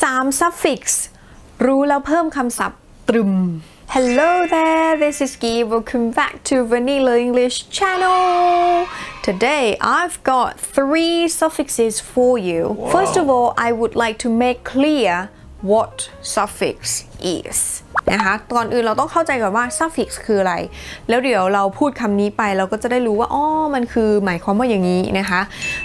3 suffix รู้แล้วเพิ่มคำศัพท์ตรึม Hello there this is Gi welcome back to Vanilla English channel Today I've got three suffixes for you First of all I would like to make clear what suffix is นะคะก่อนอื่นเราต้องเข้าใจก่อนว่า suffix คืออะไร แล้วเดี๋ยวเราพูดคำนี้ไปเราก็จะได้รู้ว่าอ๋อมันคือหมายความว่าอย่างนี้นะคะ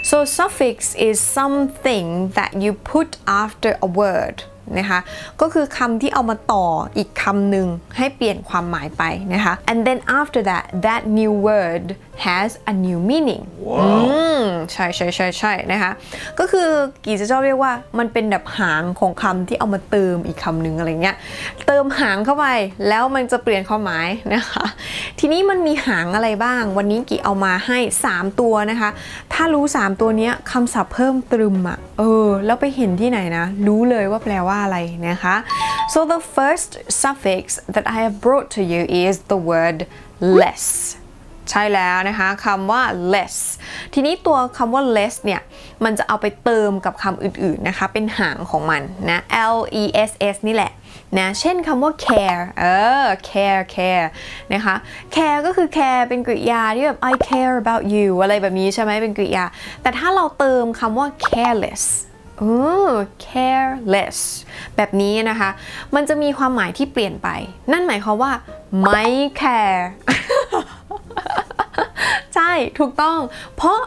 so suffix is something that you put after a word นะคะก็คือคำที่เอามาต่ออีกคำหนึ่งให้เปลี่ยนความหมายไปนะคะ and then after that that new word has a new meaning อืมใช่ใช่ใช่ใช่นะคะก็คือกีจะชอบเรียกว่ามันเป็นแบบหางของคำที่เอามาเติมอีกคำหนึ่งอะไรเงี้ยเติมหางเข้าไปแล้วมันจะเปลี่ยนความหมายนะคะ ทีนี้มันมีหางอะไรบ้าง วันนี้กีเอามาให้ 3 ตัวนะคะ ถ้ารู้ 3 ตัวเนี้ยคำศัพท์เพิ่มตรึมอะเออแล้วไปเห็นที่ไหนนะ รู้เลยว่าแปลว่าอะไรนะคะ so the first suffix that I have brought to you is the word less ใช่แล้วนะคะคำว่า less ทีนี้ตัวคำว่า less เนี่ย มันจะเอาไปเติมกับคำอื่นๆนะคะ เป็นหางของมันนะ L E S S นี่แหละนะเช่นคำว่า care เออ care care นะคะ care ก็คือ care เป็นกริยาที่แบบ I care about you อะไรแบบนี้ใช่ไหมเป็นกริยา แต่ถ้าเราเติมคำว่า careless เออ careless แบบนี้นะคะ มันจะมีความหมายที่เปลี่ยนไป นั่นหมายความว่าไม่ care ใช่ถูกต้อง เพราะ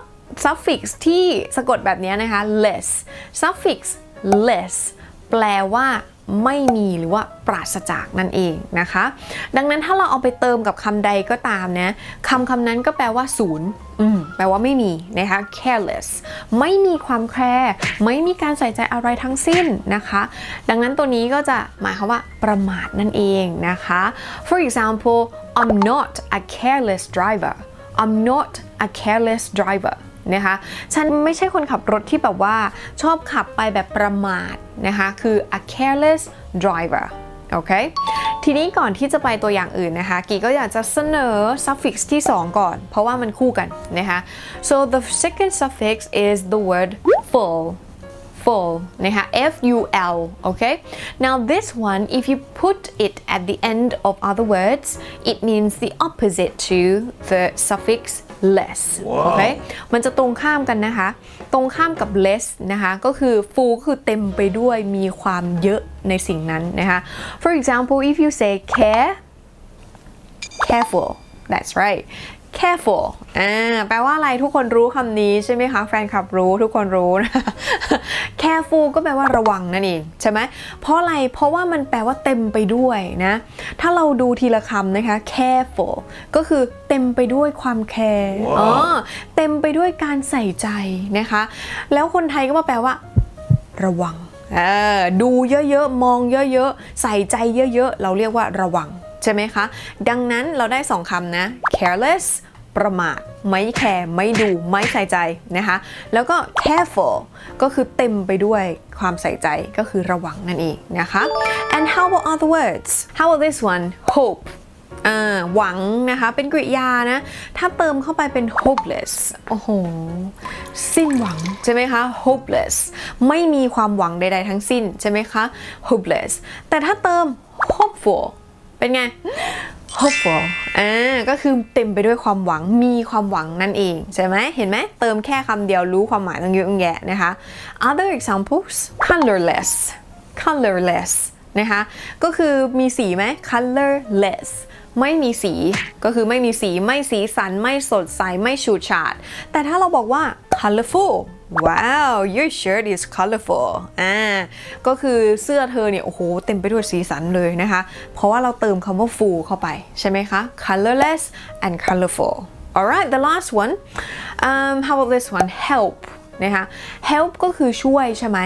suffix ที่สะกดแบบนี้นะคะ less suffix less แปลว่าไม่มีหรือว่าปราศจากนั่นเองนะคะ ดังนั้นถ้าเราเอาไปเติมกับคำใดก็ตามนะคำคำนั้นก็แปลว่าศูนย์แปลว่าไม่มีนะคะ careless ไม่มีความแคร์ไม่มีการใส่ใจอะไรทั้งสิ้นนะคะ ดังนั้นตัวนี้ก็จะหมายความว่าประมาทนั่นเองนะคะ for example I'm not a careless driver I'm not a careless driver นะคะฉันไม่ใช่คนขับรถที่แบบว่าชอบขับไปแบบประมาทนะคะคือ a careless driver โอเค ทีนี้ก่อนที่จะไปตัวอย่างอื่นนะคะ กีก็อยากจะเสนอ suffix ที่ 2 ก่อน เพราะว่ามันคู่กันนะคะ so the second suffix is the word full full นะคะ F U L okay now this one if you put it at the end of other words it means the opposite to the suffix less โอเค มันจะตรงข้ามกันนะคะ ตรงข้ามกับ less นะคะ ก็คือ full ก็คือเต็มไปด้วย มีความเยอะในสิ่งนั้นนะคะ for example if you say care careful that's right careful อ่าแปลว่าอะไรทุกคนรู้คำนี้ใช่ไหมคะ แฟนคลับรู้ทุกคนรู้นะ careful ก็แปลว่าระวังนั่นเองใช่ไหมเพราะอะไรเพราะว่ามันแปลว่าเต็มไปด้วยนะ ถ้าเราดูทีละคำนะคะ careful ก็คือเต็มไปด้วยความแคร์อ๋อเต็มไปด้วยการใส่ใจนะคะ แล้วคนไทยก็มาแปลว่า ระวังเออดูเยอะๆ มองเยอะๆ ใส่ใจเยอะๆ เราเรียกว่าระวังใช่ไหมคะ ดังนั้นเราได้สองคำนะ careless ประมาท ไม่แคร์ไม่ดูไม่ใส่ใจนะคะ แล้วก็ careful ก็คือเต็มไปด้วยความใส่ใจก็คือระวังนั่นเองนะคะ and how about other words how about this one hope หวังนะคะเป็นกริยานะ ถ้าเติมเข้าไปเป็น hopeless โอ้โห สิ้นหวัง ใช่ไหมคะ hopeless ไม่มีความหวังใด ๆ ทั้งสิ้น ใช่ไหมคะ hopeless แต่ถ้าเติม hopeful เป็นไง hopeful อ่าก็คือเต็มไปด้วยความหวังมีความหวังนั่นเองใช่ไหมเห็นไหมเติมแค่คำเดียวรู้ความหมายตั้งเยอะตั้งแยะนะคะ other examples colorless colorless นะคะก็คือมีสีไหม colorless ไม่มีสีก็คือไม่มีสีไม่สีสัน ไม่สดใส ไม่ฉูดฉาด แต่ถ้าเราบอกว่า colorful wow your shirt is colorful อ่า ก็คือเสื้อเธอเนี่ย โอ้โห เต็มไปด้วยสีสันเลยนะคะ เพราะว่าเราเติมคำว่า full เข้าไปใช่ไหมคะ colorless and colorful alright the last one um, how about this one help นะคะ help ก็คือช่วยใช่ไหม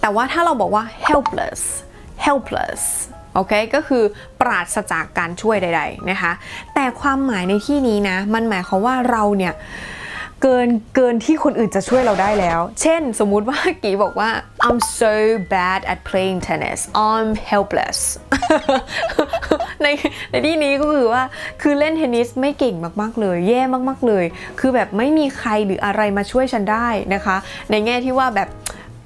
แต่ว่าถ้าเราบอกว่า helpless helpless โอเค ก็คือปราศจากการช่วยใด ๆ นะคะ แต่ความหมายในที่นี้นะ มันหมายความว่าเราเนี่ย เกินเกินที่คนอื่นจะช่วยเราได้แล้ว เช่น สมมุติว่ากีบอกว่า I'm so bad at playing tennis I'm helpless ในในที่นี้ก็คือว่าคือเล่นเทนนิสไม่เก่งมากๆเลย แย่มากๆเลย คือแบบไม่มีใครหรืออะไรมาช่วยฉันได้นะคะ ในแง่ที่ว่าแบบ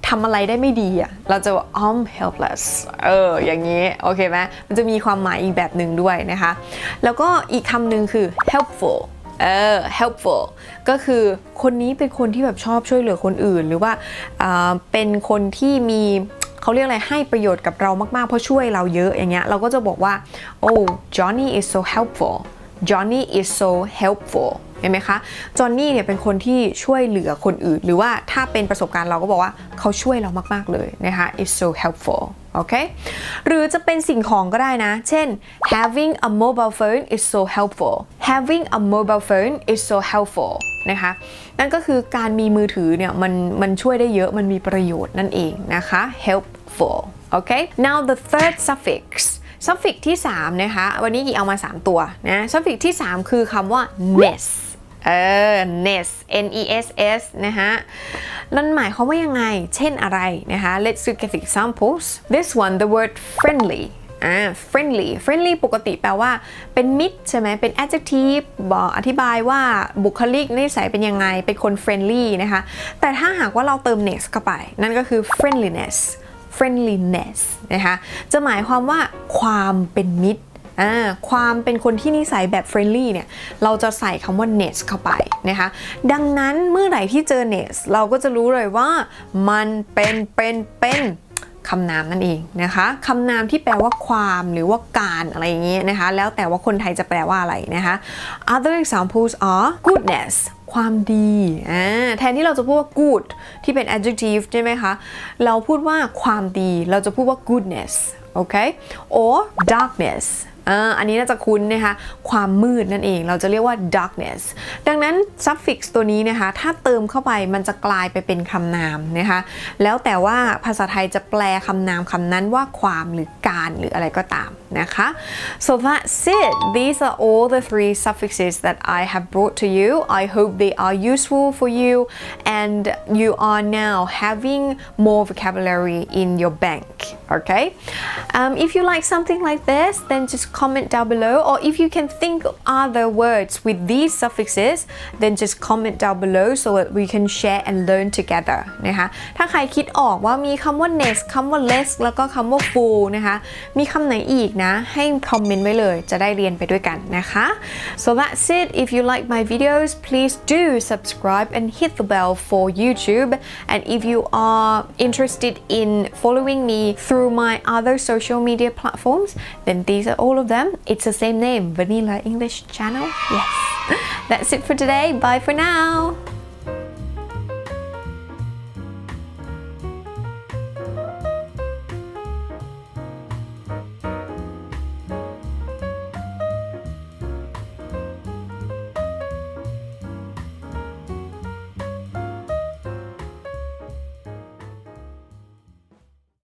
ทำอะไรได้ไม่ดีอะเราจะว่า I'm helpless เออ อย่างนี้ โอเคไหมมันจะมีความหมายอีกแบบหนึ่งด้วยนะคะ แล้วก็อีกคำหนึ่งคือ helpful เออ helpful ก็คือคนนี้เป็นคนที่แบบชอบช่วยเหลือคนอื่น หรือว่าเป็นคนที่มีเขาเรียกอะไรให้ประโยชน์กับเรามากๆ เพราะช่วยเราเยอะอย่างเงี้ยเราก็จะบอกว่า oh Johnny is so helpful Johnny is so helpful เห็นไหมคะจอห์นนี่เนี่ยเป็นคนที่ช่วยเหลือคนอื่น หรือว่าถ้าเป็นประสบการณ์เราก็บอกว่าเขาช่วยเรามาก ๆ เลยนะคะ is so helpful โอเคหรือจะเป็นสิ่งของก็ได้นะ เช่น having a mobile phone is so helpful having a mobile phone is so helpful นะคะนั่นก็คือการมีมือถือเนี่ยมันมันช่วยได้เยอะมันมีประโยชน์นั่นเองนะคะ helpful โอเค now the third suffix suffix ที่ 3 นะคะ วันนี้กี่เอามา 3 ตัวนะ suffix ที่ 3 คือคำว่า ness เออ ness n e s s นะคะนั่นหมายความว่ายังไง เช่นอะไรนะคะ let's look at examples this one the word friendly อ่า friendly friendly ปกติแปลว่าเป็นมิตรใช่ไหมเป็น adjective บอกอธิบายว่าบุคลิกนิสัยเป็นยังไง เป็นคน friendly นะคะ แต่ถ้าหากว่าเราเติม ness เข้าไป นั่นก็คือ friendliness friendliness นะคะ จะหมายความว่าความเป็นมิตร อ่าความเป็นคนที่นิสัยแบบ friendly เนี่ยเราจะใส่คำว่า ness เข้าไปนะคะดังนั้นเมื่อไหร่ที่เจอ ness เราก็จะรู้เลยว่ามันเป็นเป็นเป็นคำนามนั่นเองนะคะคำนามที่แปลว่าความหรือว่าการอะไรอย่างเงี้ยนะคะแล้วแต่ว่าคนไทยจะแปลว่าอะไรนะคะ other examples are goodness ความดีอ่าแทนที่เราจะพูดว่า good ที่เป็น adjective ใช่ไหมคะ เราพูดว่าความดีเราจะพูดว่า goodness โอเค or darkness อันนี้น่าจะคุ้นนะคะ ความมืดนั่นเอง เราจะเรียกว่า darkness ดังนั้น suffix ตัวนี้นะคะ ถ้าเติมเข้าไปมันจะกลายไปเป็นคำนามนะคะ แล้วแต่ว่าภาษาไทยจะแปลคำนามคำนั้นว่าความหรือการหรืออะไรก็ตามนะคะ so that's it these are all the three suffixes that I have brought to you I hope they are useful for you and you are now having more vocabulary in your bank okay um, if you like something like this then just comment down below or if you can think of other words with these suffixes then just comment down below so that we can share and learn together นะคะ ถ้าใครคิดออกว่ามีคำว่า nest คำว่า less แล้วก็คำว่า full นะคะ มีคำไหนอีกนะ ให้คอมเมนต์ไว้เลย จะได้เรียนไปด้วยกันนะคะ so that's it if you like my videos please do subscribe and hit the bell for YouTube and if you are interested in following me through my other social media platforms then these are all them it's the same name Vanilla English channel. Yes. That's it for today. Bye for now